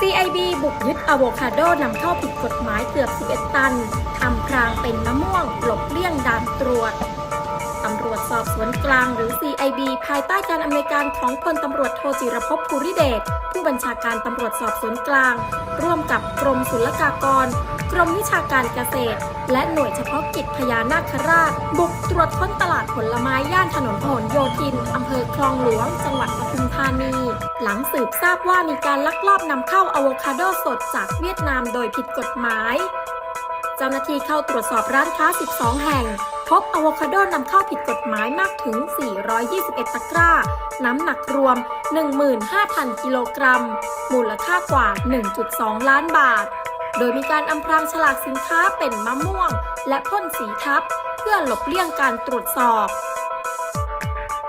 CIB บุกยึดอะโวคาโดนำเข้าผิดกฎหมายเกือบ 11 ตัน อำพรางเป็นมะม่วงหลบำรวจสอบสวนกลางหรือ CIB ภายใต้การอำนวยการของพลตำรวจโทจิรภพภูริเดชผู้บัญชาการตำรวจสอบสวนกลาง ร่วมกับกรมศุลกากร กรมวิชาการเกษตร และหน่วยเฉพาะกิจพญานาคราช บุกตรวจค้นตลาดผลไม้ย่านถนนพหลโยธินอำเภอคลองหลวง จังหวัดปทุมธานี หลังสืบทราบว่ามีการลักลอบนำเข้าอะโวคาโดสดจากเวียดนามโดยผิดกฎหมาย เจ้าหน้าที่เข้าตรวจสอบร้านค้า 12 แห่ง พบอะโวคาโดนำเข้าผิดกฎหมายมากถึง 421 ตะกร้า น้ำหนักรวม 15,000 กิโลกรัม มูลค่ากว่า 1.2 ล้านบาท โดยมีการอำพรางฉลากสินค้าเป็นมะม่วง และพ่นสีทับ เพื่อหลบเลี่ยงการตรวจสอบ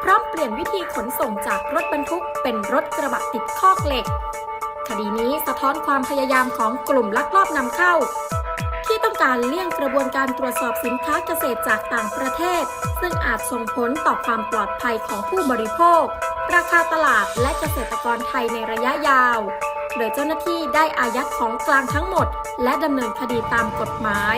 พร้อมเปลี่ยนวิธีขนส่งจากรถบรรทุกเป็นรถกระบะติดคอกเหล็ก คดีนี้สะท้อนความพยายามของกลุ่มลักลอบนำเข้า การเลี่ยงกระบวนการตรวจสอบสินค้าเกษตรจากต่างประเทศ ซึ่งอาจส่งผลต่อความปลอดภัยของผู้บริโภค ราคาตลาดและเกษตรกรไทยในระยะยาว โดยเจ้าหน้าที่ได้อายัดของกลางทั้งหมด และดำเนินคดีตามกฎหมาย